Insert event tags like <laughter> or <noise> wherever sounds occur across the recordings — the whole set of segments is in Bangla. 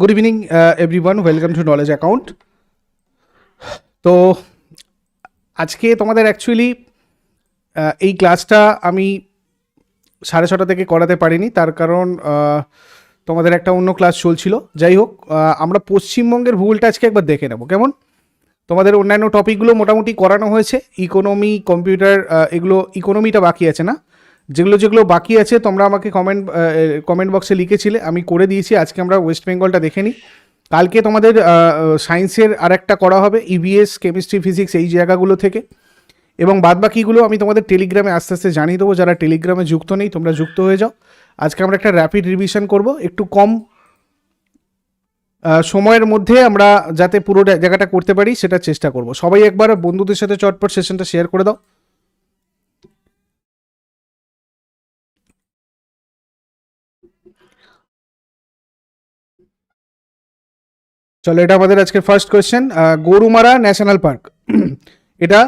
Good evening everyone welcome to knowledge account তো আজকে তোমাদের অ্যাকচুয়ালি এই ক্লাসটা আমি সাড়ে ছটা থেকে করাতে পারিনি। তার কারণ তোমাদের একটা অন্য ক্লাস চলছিল। যাই হোক আমরা পশ্চিমবঙ্গের ভূগোলটা আজকে একবার দেখে নেব। কেমন? তোমাদের অন্যান্য টপিকগুলো মোটামুটি করানো হয়েছে। ইকোনমি কম্পিউটার এগুলো ইকোনমিটা বাকি আছে না? যেগুলো যেগুলো বাকি আছে, তোমরা আমাকে কমেন্ট কমেন্ট বক্সে লিখেছিলে। আমি করে দিয়েছি, আজকে আমরা ওয়েস্ট বেঙ্গলটা দেখে নিই। কালকে তোমাদের সায়েন্সের আর একটা করা হবে ইভিএস কেমিস্ট্রি ফিজিক্স এই জায়গাগুলো থেকে। এবং বাদবাকিগুলো আমি তোমাদের টেলিগ্রামে আস্তে আস্তে জানিয়ে দেবো, যারা টেলিগ্রামে যুক্ত নেই, তোমরা যুক্ত হয়ে যাও। আজকে আমরা একটা র্যাপিড রিভিশন করব, একটু কম সময়ের মধ্যে আমরা যাতে পুরো জায়গাটা করতে পারি, সেটা চেষ্টা করব। সবাই একবার বন্ধুদের সাথে চটপট সেশনটা শেয়ার করে দাও। চলো, এটা আমাদের আজকের first question Gorumara national park <clears throat> এটা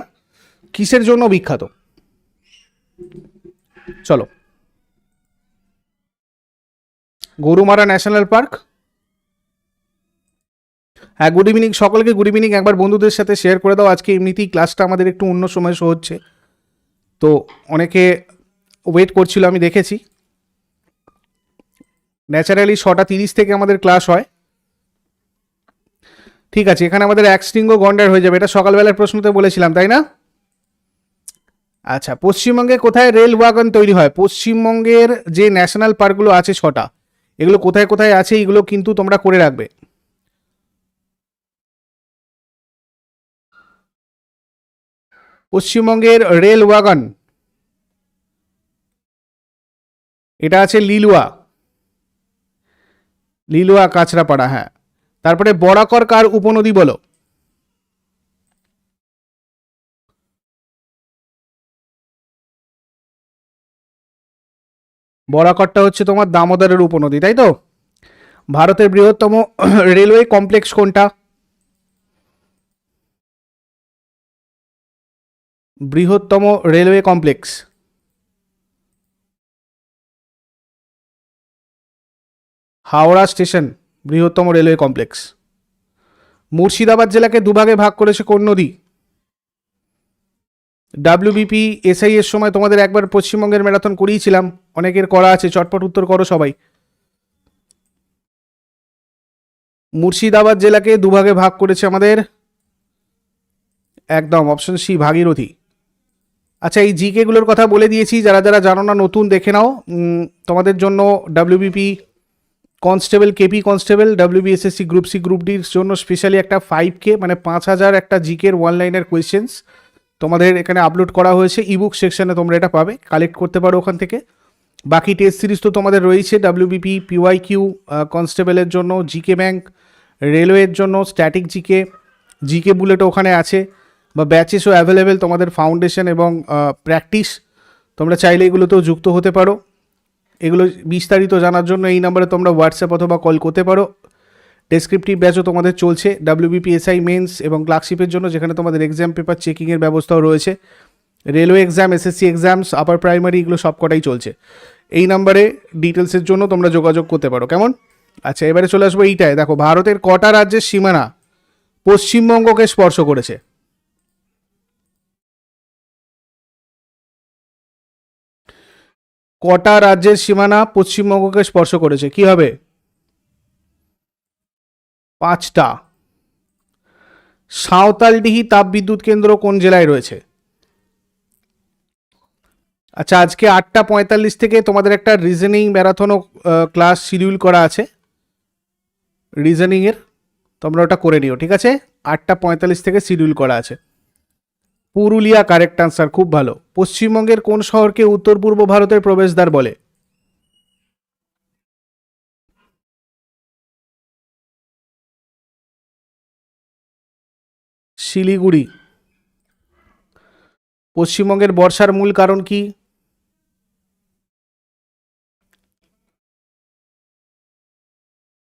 কিসের জন্য বিখ্যাত? চলো। গরুমারা ন্যাশনাল পার্ক হ্যাঁ গুড ইভিনিং সকলকে গুড ইভিনিং একবার বন্ধুদের সাথে শেয়ার করে দাও। আজকে এমনিতেই ক্লাসটা আমাদের একটু অন্য সময় শো হচ্ছে। তো অনেকে ওয়েট করছিল, আমি দেখেছি। ন্যাচারালি ছটা তিরিশ থেকে আমাদের ক্লাস হয়। ঠিক আছে, এখানে আমাদের এক শৃঙ্গ গন্ডার হয়ে যাবে, এটা সকালবেলার প্রশ্নতে বলেছিলাম, তাই না? আচ্ছা পশ্চিমবঙ্গে কোথায় রেল ওয়াগন তৈরি হয়? পশ্চিমবঙ্গের যে ন্যাশনাল পার্কগুলো আছে ছটা, এগুলো কোথায় কোথায় আছে, এগুলো কিন্তু তোমরা করে রাখবে। পশ্চিমবঙ্গের রেল ওয়াগন, এটা আছে লিলুয়া লিলুয়া কাঁচরাপাড়া হ্যাঁ। তারপরে বরাকর কার উপনদী বলো? বরাকরটা হচ্ছে তোমার দামোদরের উপনদী, তাই তো? ভারতের বৃহত্তম <clears throat> রেলওয়ে কমপ্লেক্স কোনটা? বৃহত্তম রেলওয়ে কমপ্লেক্স। হাওড়া স্টেশন। বৃহত্তম রেলওয়ে কমপ্লেক্স। মুর্শিদাবাদ জেলাকে দুভাগে ভাগ করেছে কোন নদী? ডাব্লিউবিপি এসআই এর সময় তোমাদের একবার পশ্চিমবঙ্গের ম্যারাথন করিয়েছিলাম। অনেকের করা আছে, চটপট উত্তর করো সবাই। মুর্শিদাবাদ জেলাকে দুভাগে ভাগ করেছে আমাদের একদম অপশন সি ভাগীরথী। আচ্ছা এই জিকেগুলোর কথা বলে দিয়েছি, যারা যারা জানো না, নতুন দেখে নাও। তোমাদের জন্য WBP constable KP constable WBSSC group C group ডির জন্য স্পেশালি একটা ফাইভ কে মানে পাঁচ হাজার একটা জিকের ওয়ান লাইনের কোয়েশ্চেন্স তোমাদের এখানে আপলোড করা হয়েছে। ইবুক সেকশনে তোমরা এটা পাবে কালেক্ট করতে পারো ওখান থেকে। বাকি টেস্ট সিরিজ তো তোমাদের রয়েছে ডাব্লিউবিপি পিওয়াই কিউ কনস্টেবলের জন্য জিকে ব্যাংক রেলওয়ের জন্য স্ট্যাটিক জিকে জিকে বুলেটও ওখানে আছে, বা ব্যাচেসও অ্যাভেলেবেল তোমাদের ফাউন্ডেশন এবং প্র্যাকটিস তোমরা চাইলে এগুলোতেও যুক্ত হতে পারো। এগুলো বিস্তারিত জানার জন্য এই নাম্বারে তোমরা হোয়াটসঅ্যাপ অথবা কল করতে পারো। ডেসক্রিপটিভ ব্যাচও তোমাদের চলছে। ডাব্লিউবিপিএসআই মেন্স এবং ক্লার্কশিপের জন্য যেখানে তোমাদের এক্সাম পেপার চেকিংয়ের ব্যবস্থাও রয়েছে। Railway exam SSC exams upper primary এগুলো সব কটাই চলছে। এই নাম্বারে ডিটেলসের জন্য তোমরা যোগাযোগ করতে পারো। কেমন? আচ্ছা এবারে চলে আসব এইটায়। দেখো, ভারতের কটা রাজ্যের সীমানা পশ্চিমবঙ্গকে স্পর্শ করেছে। কটা রাজ্যের সীমানা পশ্চিমবঙ্গকে স্পর্শ করেছে? কি হবে? পাঁচটা। সাঁওতালডিহি তাপবিদ্যুৎ কেন্দ্র কোন জেলায় রয়েছে? আচ্ছা আজকে আটটা পঁয়তাল্লিশ থেকে তোমাদের একটা রিজনিং ম্যারাথনও ক্লাস শিডিউল করা আছে। রিজনিংয়ের তোমরা ওটা করে নিও, ঠিক আছে? আটটা পঁয়তাল্লিশ থেকে শিডিউল করা আছে। পুরুলিয়া কারেক্ট আনসার খুব ভালো। পশ্চিমবঙ্গের কোন শহরকে উত্তর পূর্ব ভারতের প্রবেশদ্বার বলে? শিলিগুড়ি। পশ্চিমবঙ্গের বর্ষার মূল কারণ কি?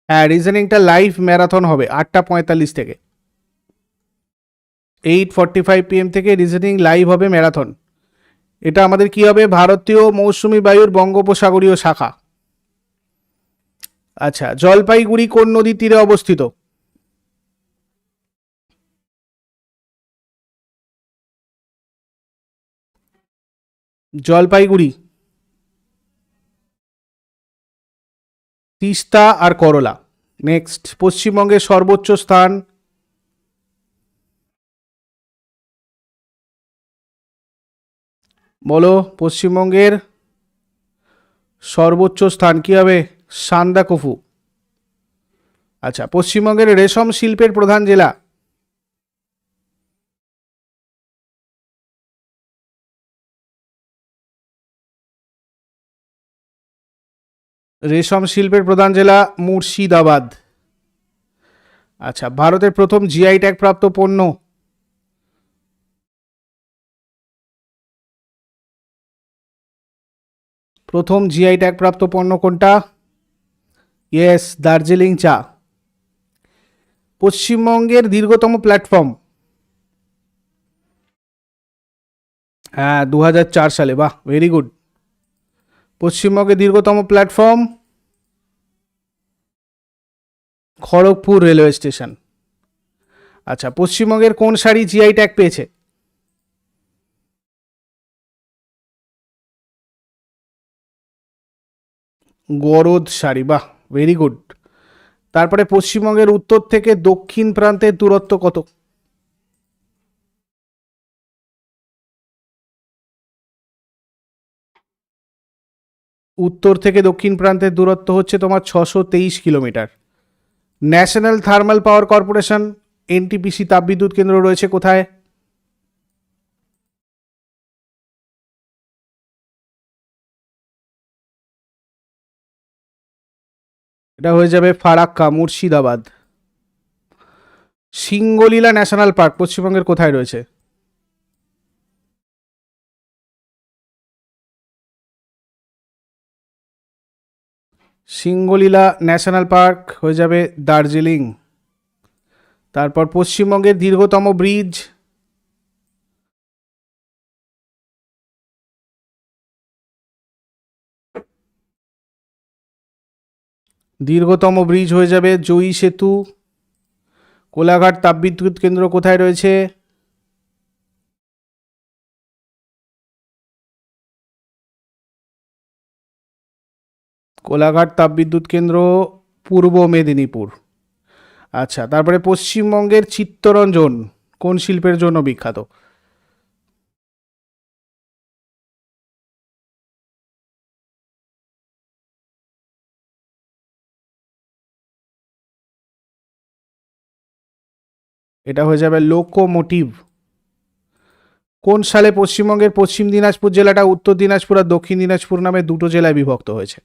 হ্যাঁ রিজনিংটা লাইভ ম্যারাথন হবে, আটটা পঁয়তাল্লিশ থেকে। এইট ফর্টি ফাইভ পিএম থেকে রিজনিং লাইভ হবে ম্যারাথন এটা আমাদের কি হবে? ভারতীয় মৌসুমি বায়ুর বঙ্গোপসাগরীয় শাখা। আচ্ছা জলপাইগুড়ি কোন নদীর তীরে অবস্থিত? জলপাইগুড়ি, তিস্তা আর করলা। নেক্সট পশ্চিমবঙ্গের সর্বোচ্চ স্থান বলো, পশ্চিমবঙ্গের সর্বোচ্চ স্থান কী হবে? সান্দাকফু আচ্ছা পশ্চিমবঙ্গের রেশম শিল্পের প্রধান জেলা? রেশম শিল্পের প্রধান জেলা মুর্শিদাবাদ। আচ্ছা ভারতের প্রথম জিআই ট্যাগ প্রাপ্ত পণ্য? প্রথম জিআই ট্যাগ প্রাপ্ত পণ্য কোনটা? ইয়েস দার্জিলিং চা। পশ্চিমবঙ্গের দীর্ঘতম প্ল্যাটফর্ম হ্যাঁ দু হাজার চার সালে, বাহ ভেরি গুড পশ্চিমবঙ্গের দীর্ঘতম প্ল্যাটফর্ম খড়গপুর রেলওয়ে স্টেশন আচ্ছা পশ্চিমবঙ্গের কোন শাড়ি জিআই ট্যাগ পেয়েছে? গরদ শাড়ি বাহ ভেরি গুড তারপরে পশ্চিমবঙ্গের উত্তর থেকে দক্ষিণ প্রান্তের দূরত্ব কত? উত্তর থেকে দক্ষিণ প্রান্তের দূরত্ব হচ্ছে তোমার ছশো তেইশ kilometre. National thermal power corporation, NTPC তাপবিদ্যুৎ কেন্দ্র রয়েছে কোথায়? এটা হয়ে যাবে ফারাক্কা, মুর্শিদাবাদ। সিঙ্গলীলা ন্যাশনাল পার্ক পশ্চিমবঙ্গের কোথায় রয়েছে? সিঙ্গলীলা ন্যাশনাল পার্ক হয়ে যাবে দার্জিলিং। তারপর পশ্চিমবঙ্গের দীর্ঘতম ব্রিজ দীর্ঘতম ব্রিজ হয়ে যাবে জয়ী সেতু। কোলাঘাট তাপবিদ্যুৎ কেন্দ্র কোথায় রয়েছে? কোলাঘাট তাপবিদ্যুৎ কেন্দ্র, পূর্ব মেদিনীপুর। আচ্ছা তারপরে পশ্চিমবঙ্গের চিত্তরঞ্জন কোন শিল্পের জন্য বিখ্যাত? এটা হয়ে যাবে লোকোমোটিভ। কোন সালে পশ্চিমবঙ্গের পশ্চিম দিনাজপুর জেলাটা, উত্তর দিনাজপুর আর দক্ষিণ দিনাজপুর নামে দুটো জেলায় বিভক্ত হয়েছে?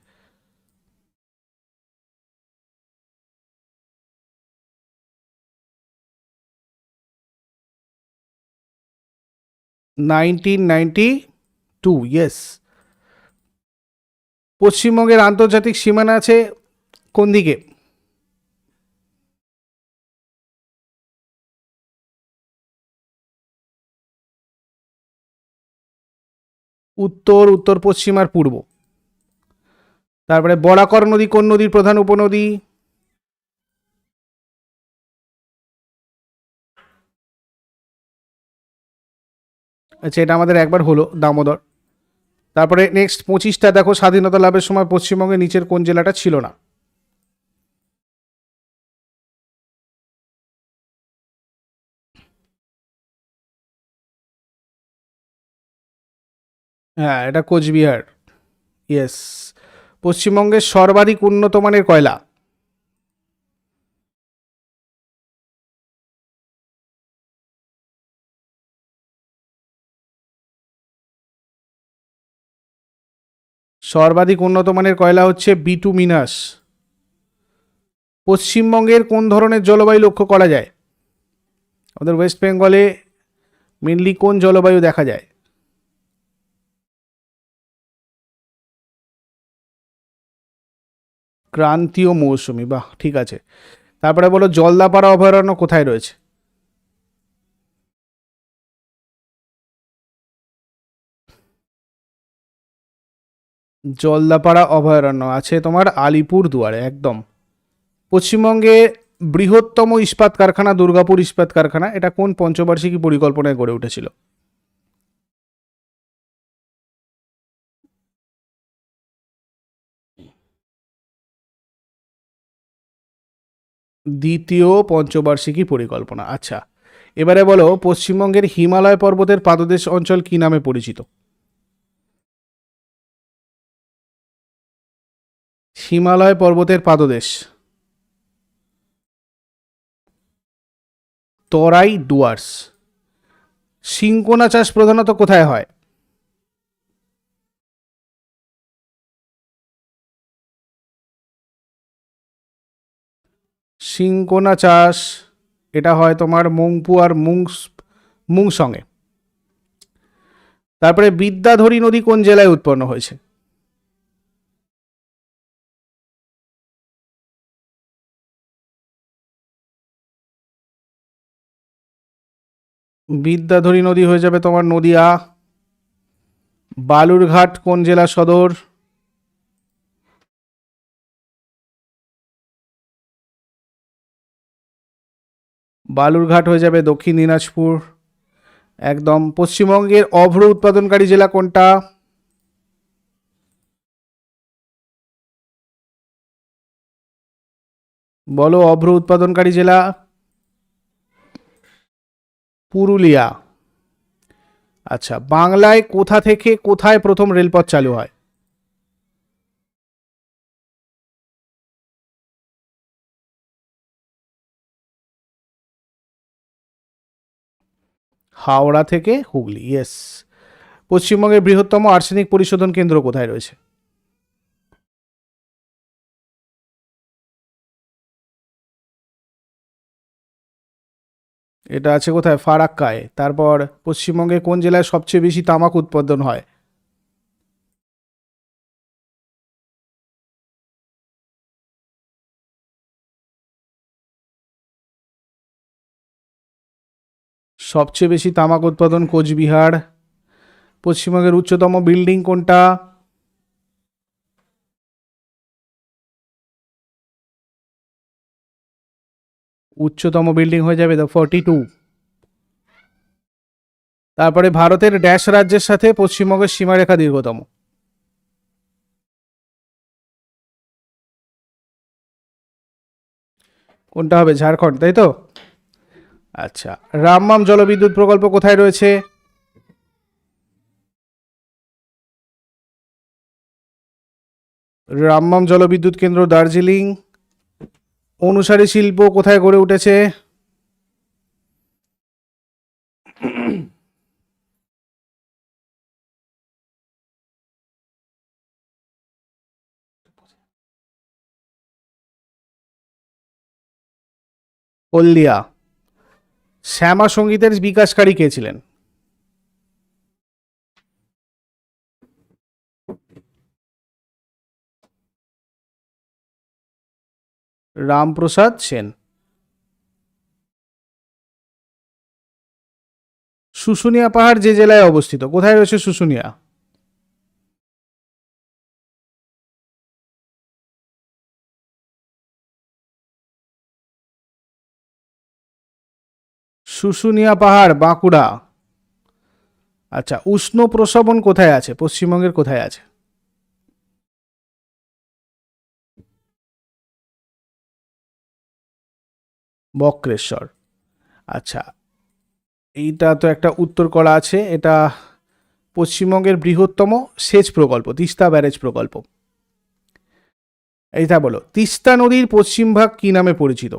নাইনটিন নাইনটি টু ইয়েস পশ্চিমবঙ্গের আন্তর্জাতিক সীমানা আছে কোন দিকে? উত্তর উত্তর, পশ্চিম আর পূর্ব। তারপরে বরাকর নদী, কোন নদীর প্রধান উপনদী? আচ্ছা এটা আমাদের একবার হলো, দামোদর। তারপরে নেক্সট পঁচিশটা, দেখো, স্বাধীনতা লাভের সময় পশ্চিমবঙ্গের নিচের কোন জেলাটা ছিল না? হ্যাঁ এটা কোচবিহার। ইয়েস পশ্চিমবঙ্গের সর্বাধিক উন্নত মানের কয়লা? সর্বাধিক উন্নত মানের কয়লা হচ্ছে বিটু মিনাস পশ্চিমবঙ্গের কোন ধরনের জলবায়ু লক্ষ্য করা যায়? আমাদের ওয়েস্ট বেঙ্গলে মেনলি কোন জলবায়ু দেখা যায়? ক্রান্তীয় মৌসুমি, বাহ, ঠিক আছে। তারপরে বলো, জলদাপাড়া অভয়ারণ্য কোথায় রয়েছে? জলদাপাড়া অভয়ারণ্য আছে তোমার আলিপুর দুয়ারে একদম। পশ্চিমবঙ্গে বৃহত্তম ইস্পাত কারখানা দুর্গাপুর ইস্পাত কারখানা, এটা কোন পঞ্চবার্ষিকী পরিকল্পনায় গড়ে উঠেছিল? দ্বিতীয় পঞ্চবার্ষিকী পরিকল্পনা। আচ্ছা এবারে বলো, পশ্চিমবঙ্গের হিমালয় পর্বতের পাদদেশ অঞ্চল কি নামে পরিচিত? হিমালয় পর্বতের পাদদেশ। তরাই ডুয়ার্স। সিঙ্কোনা চাষ প্রধানত কোথায় হয়? সিঙ্কোনা চাষ, এটা হয় তোমার মংপু আর মুংস মুংসঙ্গে তারপরে বিদ্যাধরী নদী কোন জেলায় উৎপন্ন হয়েছে? বিদ্যাধরী নদী হয়ে যাবে তোমার নদিয়া বালুরঘাট কোন জেলা সদর? বালুরঘাট হয়ে যাবে দক্ষিণ দিনাজপুর। একদম পশ্চিমবঙ্গের অভ্র উৎপাদনকারী জেলা কোনটা? বলো, অভ্র উৎপাদনকারী জেলা? পুরুলিয়া। আচ্ছা বাংলায় কোথা থেকে কোথায় প্রথম রেলপথ চালু হয়? হাওড়া থেকে হুগলি ইয়েস পশ্চিমবঙ্গের বৃহত্তম আর্সেনিক পরিশোধন কেন্দ্র কোথায় রয়েছে? এটা আছে কোথায়? ফারাক্কায়। তারপর পশ্চিমবঙ্গে কোন জেলায় সবচেয়ে বেশি তামাক উৎপাদন হয়? সবচেয়ে বেশি তামাক উৎপাদন কোচবিহার। পশ্চিমবঙ্গের উচ্চতম বিল্ডিং কোনটা? উচ্চতম বিল্ডিং হয়ে যাবে দ্য ফর্টি টু তারপরে ভারতের ড্যাশ রাজ্যের সাথে পশ্চিমবঙ্গের সীমারেখা দীর্ঘতম। কোনটা হবে? ঝাড়খণ্ড, তাই তো? আচ্ছা। রামমাম জলবিদ্যুৎ প্রকল্প কোথায় রয়েছে? রামমাম জলবিদ্যুৎ কেন্দ্র দার্জিলিং। অনুসারী শিল্প কোথায় গড়ে উঠেছে? হলদিয়া। শ্যামা সঙ্গীতের বিকাশকারী কে ছিলেন? রামপ্রসাদ সেন। শুশুনিয়া পাহাড় যে জেলায় অবস্থিত, কোথায় রয়েছে শুশুনিয়া? শুশুনিয়া পাহাড়, বাঁকুড়া। আচ্ছা উষ্ণ প্রসবন কোথায় আছে? পশ্চিমবঙ্গের কোথায় আছে? বক্রেশ্বর। আচ্ছা এইটা তো একটা উত্তর করা আছে। এটা পশ্চিমবঙ্গের বৃহত্তম সেচ প্রকল্প, তিস্তা ব্যারেজ প্রকল্প। এইটা বলো, তিস্তা নদীর পশ্চিম ভাগ কি নামে পরিচিত?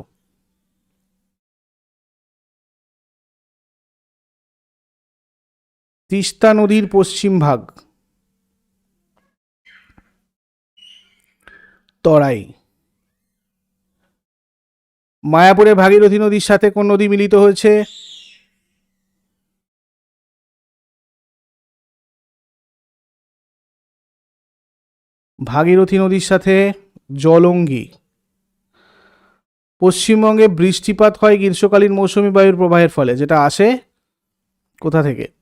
তিস্তা নদীর পশ্চিম ভাগ। তরাই। মায়াপুরে ভাগীরথী নদীর সাথে কোন নদী মিলিত হয়েছে? ভাগীরথী নদীর সাথে জলঙ্গি। পশ্চিমবঙ্গে বৃষ্টিপাত হয় গ্রীষ্মকালীন মৌসুমী বায়ুর প্রবাহের ফলে, যেটা আসে কোথা থেকে?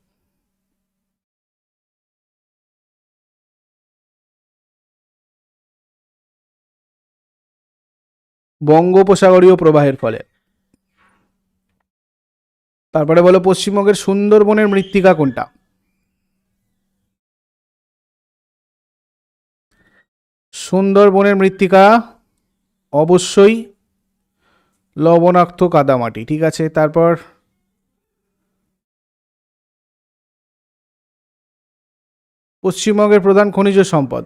বঙ্গোপসাগরীয় প্রবাহের ফলে। তারপরে বলো পশ্চিমবঙ্গের সুন্দরবনের মৃত্তিকা কোনটা? সুন্দরবনের মৃত্তিকা অবশ্যই লবণাক্ত কাদামাটি, ঠিক আছে? তারপর পশ্চিমবঙ্গের প্রধান খনিজ সম্পদ।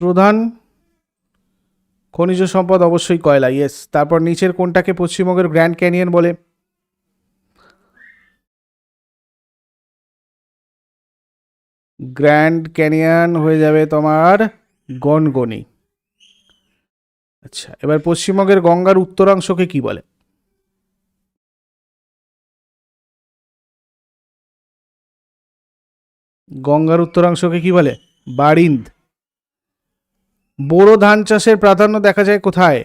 প্রধান খনিজ সম্পদ অবশ্যই কয়লা ইয়েস তারপর নিচের কোনটাকে পশ্চিমবঙ্গের গ্র্যান্ড ক্যানিয়ন বলে? গ্র্যান্ড ক্যানিয়ন হয়ে যাবে তোমার গনগনি। আচ্ছা এবার পশ্চিমবঙ্গের গঙ্গার উত্তরাংশকে কি বলে? গঙ্গার উত্তরাংশকে কি বলে? বারিন্দ। বোরো ধান চাষের প্রাধান্য দেখা যায় কোথায়?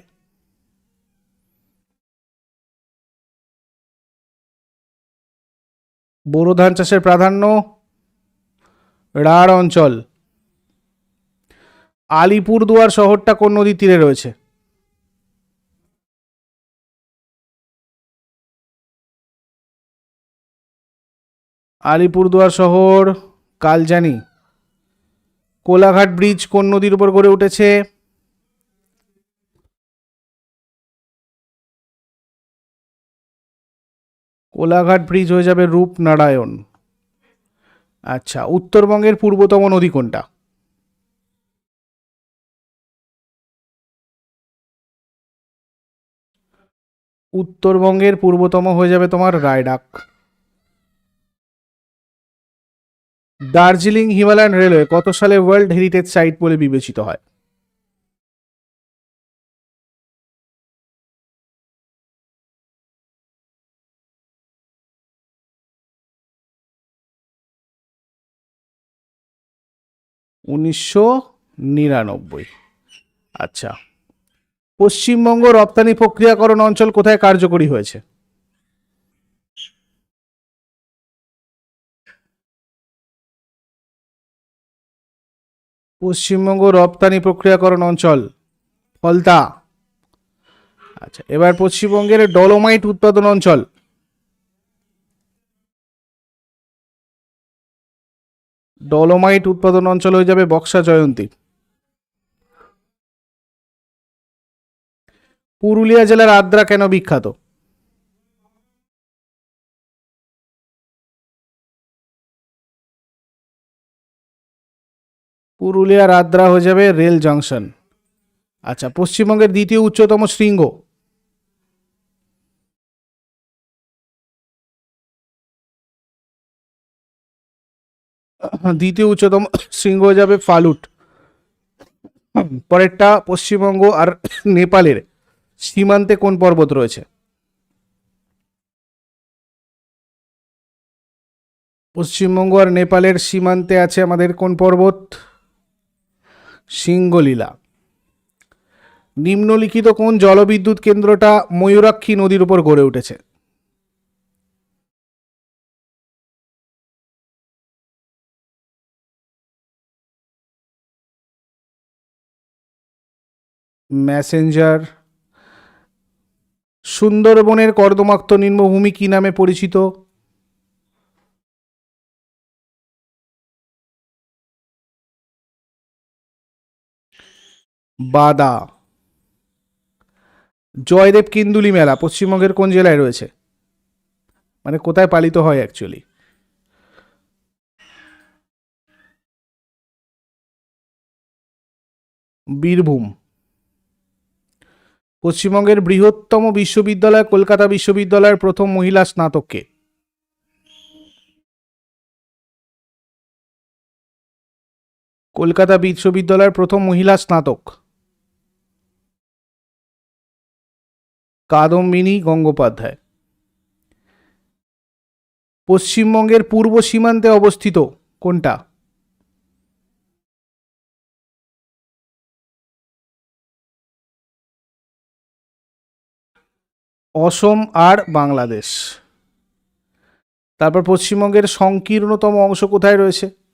বোরো ধান চাষের প্রাধান্য রাঢ় অঞ্চল। আলিপুরদুয়ার শহরটা কোন নদীর তীরে রয়েছে? আলিপুরদুয়ার শহর, কালজানি। কোলাঘাট ব্রিজ কোন নদীর উপর গড়ে উঠেছে? কোলাঘাট ব্রিজ হয়ে যাবে রূপনারায়ণ। আচ্ছা উত্তরবঙ্গের পূর্বতম নদী কোনটা? উত্তরবঙ্গের পূর্বতম হয়ে যাবে তোমার রায়ডাক। দার্জিলিং হিমালয়ান রেলওয়ে কত সালে ওয়ার্ল্ড হেরিটেজ সাইট বলে বিবেচিত হয়? উনিশশো নিরানব্বই। আচ্ছা। পশ্চিমবঙ্গ রপ্তানি প্রক্রিয়াকরণ অঞ্চল কোথায় কার্যকরী হয়েছে? পশ্চিমবঙ্গ রপ্তানি প্রক্রিয়াকরণ অঞ্চল, ফলতা। আচ্ছা এবার পশ্চিমবঙ্গের ডলোমাইট উৎপাদন অঞ্চল। ডলোমাইট উৎপাদন অঞ্চল হয়ে যাবে বক্সা জয়ন্তী। পুরুলিয়া জেলার আদ্রা কেন বিখ্যাত? পুরুলিয়ার আদ্রা হয়ে যাবে রেল জাংশন। আচ্ছা পশ্চিমবঙ্গের দ্বিতীয় উচ্চতম শৃঙ্গ। দ্বিতীয় উচ্চতম শৃঙ্গ হয়ে যাবে ফালুট। পরেরটা পশ্চিমবঙ্গ আর নেপালের সীমান্তে কোন পর্বত রয়েছে? পশ্চিমবঙ্গ আর নেপালের সীমান্তে আছে আমাদের কোন পর্বত? সিঙ্গলীলা নিম্নলিখিত কোন জলবিদ্যুৎ কেন্দ্রটা ময়ূরাক্ষী নদীর উপর গড়ে উঠেছে? ম্যাসেঞ্জার সুন্দরবনের কর্দমাক্ত নিম্নভূমি কি নামে পরিচিত? বাদা। জয়দেব কিন্দুলি মেলা পশ্চিমবঙ্গের কোন জেলায় রয়েছে? মানে কোথায় পালিত হয় অ্যাকচুয়ালি বীরভূম। পশ্চিমবঙ্গের বৃহত্তম বিশ্ববিদ্যালয় কলকাতা বিশ্ববিদ্যালয়ের প্রথম মহিলা স্নাতককে। কলকাতা বিশ্ববিদ্যালয়ের প্রথম মহিলা স্নাতক। কাদম্বিনী গঙ্গোপাধ্যায়। পশ্চিমবঙ্গের পূর্ব সীমান্তে অবস্থিত কোনটা? অসম আর বাংলাদেশ। তারপর পশ্চিমবঙ্গের সংকীর্ণতম অংশ কোথায় রয়েছে?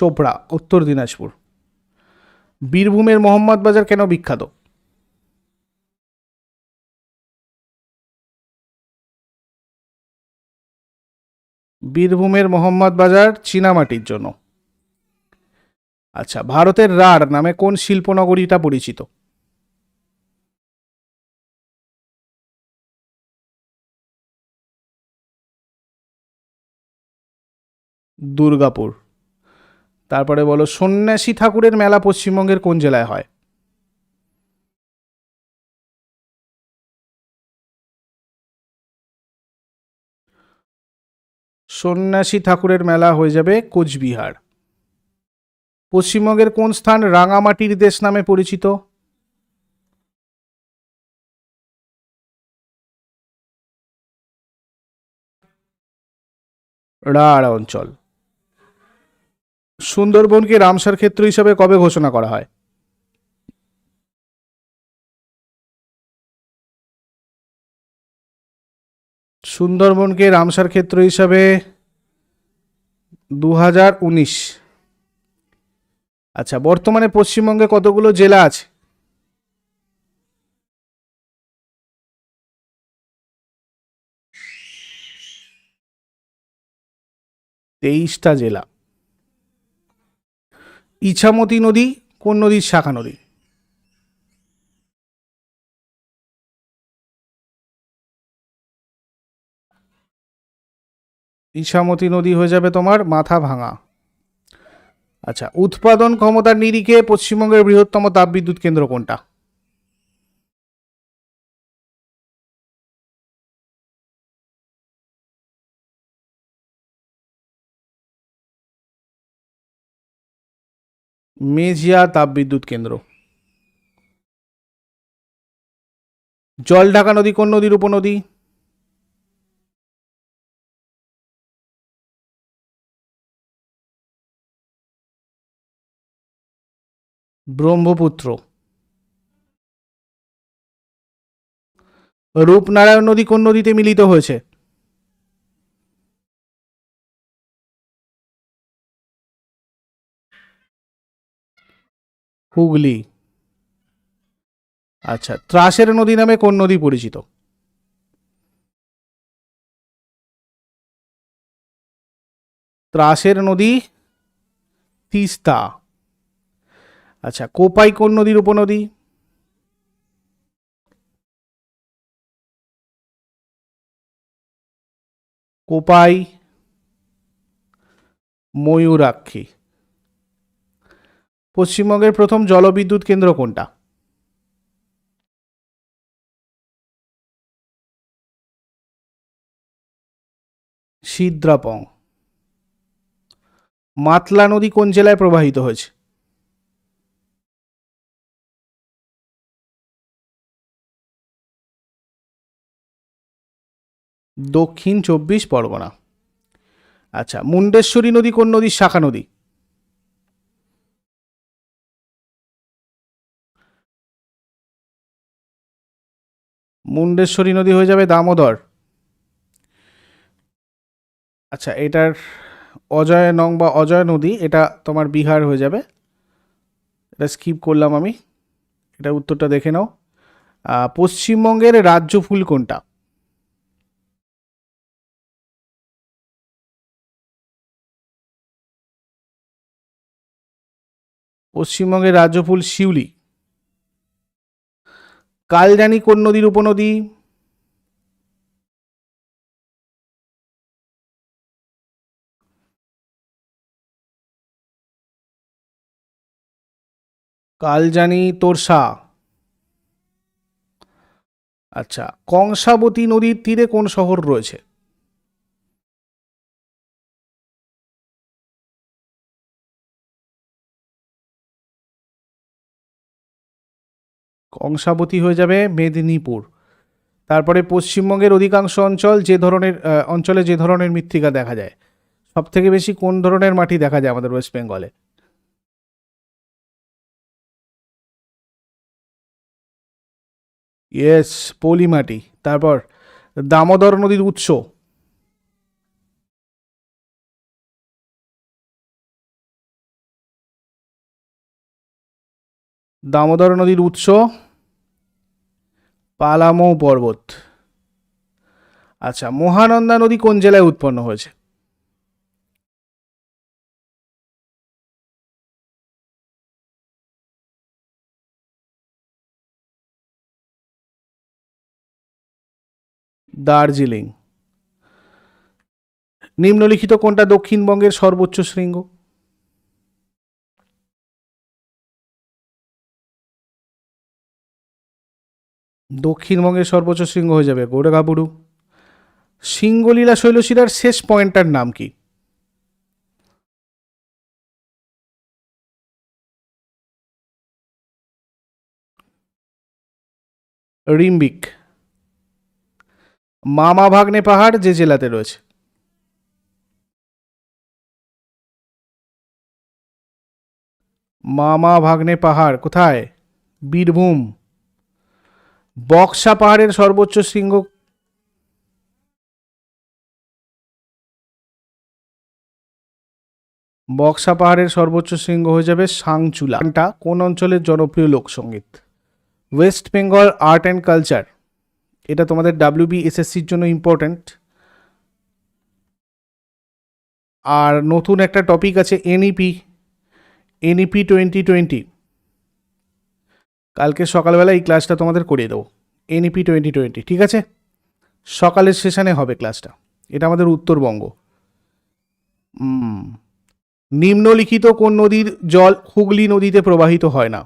চোপড়া, উত্তর দিনাজপুর। বীরভূমের মোহাম্মদ বাজার কেন বিখ্যাত? বীরভূমের মোহাম্মদ বাজার চীনামাটির জন্য। আচ্ছা ভারতের রাঢ় নামে কোন শিল্পনগরীটা পরিচিত? দুর্গাপুর। তারপরে বলো, সন্ন্যাসী ঠাকুরের মেলা পশ্চিমবঙ্গের কোন জেলায় হয়? সন্ন্যাসী ঠাকুরের মেলা হয়ে যাবে কোচবিহার। পশ্চিমবঙ্গের কোন স্থান রাঙামাটির দেশ নামে পরিচিত? রাঢ় অঞ্চল। সুন্দরবনকে রামসার ক্ষেত্র হিসাবে কবে ঘোষণা করা হয়? সুন্দরবনকে রামসার ক্ষেত্র হিসাবে দু হাজার উনিশ। আচ্ছা বর্তমানে পশ্চিমবঙ্গে কতগুলো জেলা আছে? তেইশটা জেলা। ইছামতি নদী, কোন নদীর শাখা নদী। ইছামতি নদী হয়ে যাবে তোমার মাথা ভাঙা। আচ্ছা উৎপাদন ক্ষমতার নিরিখে পশ্চিমবঙ্গের বৃহত্তম তাপবিদ্যুৎ কেন্দ্র কোনটা? মেজিয়া তাপবিদ্যুৎ কেন্দ্র। জলঢাকা নদী কোন নদীর উপনদী? ব্রহ্মপুত্র। রূপনারায়ণ নদী কোন নদীতে মিলিত হয়েছে? হুগলি। আচ্ছা ত্রাসের নদী নামে কোন নদী পরিচিত? ত্রাসের নদী তিস্তা। আচ্ছা কোপাই কোন নদীর উপনদী? কোপাই ময়ূরাক্ষী। পশ্চিমবঙ্গের প্রথম জলবিদ্যুৎ কেন্দ্র কোনটা? সিদ্রাপং। মাতলা নদী কোন জেলায় প্রবাহিত হয়েছে? দক্ষিণ চব্বিশ পরগনা। আচ্ছা মুন্ডেশ্বরী নদী কোন নদীর শাখা নদী? মুন্ডেশ্বরী নদী হয়ে যাবে দামোদর। আচ্ছা এটার অজয় নং বা অজয় নদী, এটা তোমার বিহার হয়ে যাবে। এটা স্কিপ করলাম আমি। এটা উত্তরটা দেখে নাও। পশ্চিমবঙ্গের রাজ্য ফুল কোনটা? পশ্চিমবঙ্গের রাজ্য ফুল শিউলি। কালজানি কোন নদীর উপনদী? কালজানি তোরসা। আচ্ছা কংসাবতী নদীর তীরে কোন শহর রয়েছে? অংশাবতী হয়ে যাবে মেদিনীপুর। তারপরে পশ্চিমবঙ্গের অধিকাংশ অঞ্চল যে ধরনের অঞ্চলে যে ধরনের মৃত্তিকা দেখা যায় সব থেকে বেশি কোন ধরনের মাটি দেখা যায় আমাদের ওয়েস্ট বেঙ্গলে? ইয়েস পলি মাটি তারপর দামোদর নদীর উৎস। দামোদর নদীর উৎস। পালামৌ পর্বত। আচ্ছা মহানন্দা নদী কোন জেলায় উৎপন্ন হয়েছে? দার্জিলিং। নিম্নলিখিত কোনটা দক্ষিণবঙ্গের সর্বোচ্চ শৃঙ্গ? দক্ষিণবঙ্গের সর্বোচ্চ শৃঙ্গ হয়ে যাবে গোড়গাবুরু সিঙ্গলীলা শৈলশিলার শেষ পয়েন্টটার নাম কি? রিম্বিক। মামা ভাগ্নে পাহাড় যে জেলাতে রয়েছে। মামা ভাগ্নে পাহাড় কোথায়? বীরভূম। বক্সা পাহাড়ের সর্বোচ্চ শৃঙ্গ বক্সা পাহাড়ের সর্বোচ্চ শৃঙ্গ হয়ে যাবে সাংচুলা। গানটা কোন অঞ্চলের জনপ্রিয় লোকসঙ্গীত? West Bengal art and culture. এটা তোমাদের ডাব্লিউবি এসএসসির জন্য ইম্পর্ট্যান্ট আর নতুন একটা টপিক আছে এনইপি এনইপি টোয়েন্টি টোয়েন্টি কালকে সকালবেলা এই ক্লাসটা তোমাদের করিয়ে দেবো। এনইপি টোয়েন্টি টোয়েন্টি ঠিক আছে? সকালের সেশানে হবে ক্লাসটা এটা আমাদের উত্তরবঙ্গ। নিম্নলিখিত কোন নদীর জল হুগলি নদীতে প্রবাহিত হয় না?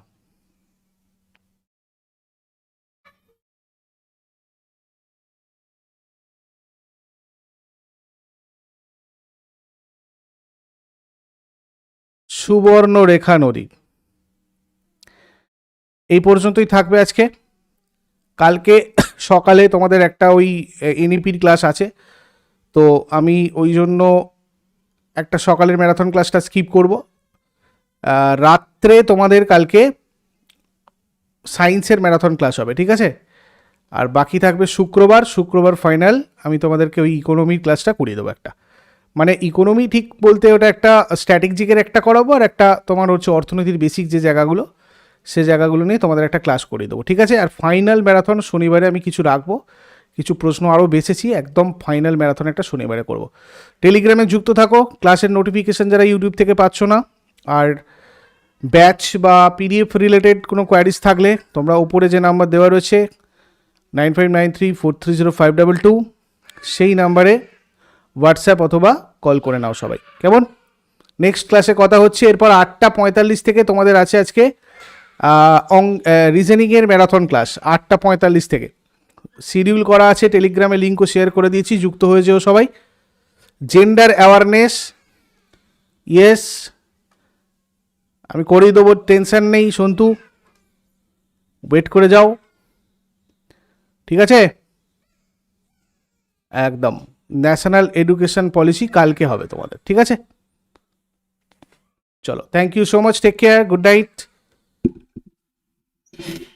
সুবর্ণরেখা নদী। এই পর্যন্তই থাকবে আজকে। কালকে <coughs> সকালে তোমাদের একটা ওই এনইপির ক্লাস আছে। তো আমি ওই জন্য একটা সকালের ম্যারাথন ক্লাসটা স্কিপ করব। রাত্রে তোমাদের কালকে সায়েন্সের ম্যারাথন ক্লাস হবে, ঠিক আছে? আর বাকি থাকবে শুক্রবার শুক্রবার ফাইনাল। আমি তোমাদেরকে ওই ইকোনমির ক্লাসটা করিয়ে দেবো একটা। মানে ইকোনমি ঠিক বলতে ওটা একটা স্ট্র্যাটেজিকের একটা করাবো, আর একটা তোমার হচ্ছে অর্থনীতির বেসিক যে জায়গাগুলো সে জায়গাগুলো নিয়ে তোমাদের একটা ক্লাস করিয়ে দেবো, ঠিক আছে? আর ফাইনাল ম্যারাথন শনিবারে আমি কিছু রাখব, কিছু প্রশ্ন আরও বেছেছি, একদম ফাইনাল ম্যারাথন একটা শনিবারে করব। টেলিগ্রামে যুক্ত থাকো ক্লাসের নোটিফিকেশান যারা ইউটিউব থেকে পাচ্ছ না, আর ব্যাচ বা পিডিএফ রিলেটেড কোনো কোয়ারিজ থাকলে তোমরা উপরে যে নাম্বার দেওয়া রয়েছে nine five nine three four three zero five double two সেই নাম্বারে হোয়াটসঅ্যাপ অথবা কল করে নাও সবাই। কেমন? নেক্সট ক্লাসে কথা হচ্ছে, এরপর আটটা পঁয়তাল্লিশ থেকে তোমাদের আছে আজকে অং রিজনিংয়ের ম্যারাথন ক্লাস আটটা পঁয়তাল্লিশ থেকে। শিডিউল করা আছে টেলিগ্রামে লিঙ্কও শেয়ার করে দিয়েছি, যুক্ত হয়ে যেও সবাই। জেন্ডার অ্যাওয়ারনেস ইয়েস আমি করিয়ে দেবো টেনশন নেই, সন্তু। ওয়েট করে যাও। ঠিক আছে? একদম। ন্যাশনাল এডুকেশন পলিসি কালকে হবে তোমাদের, ঠিক আছে? চলো thank you so much take care good night Thank you.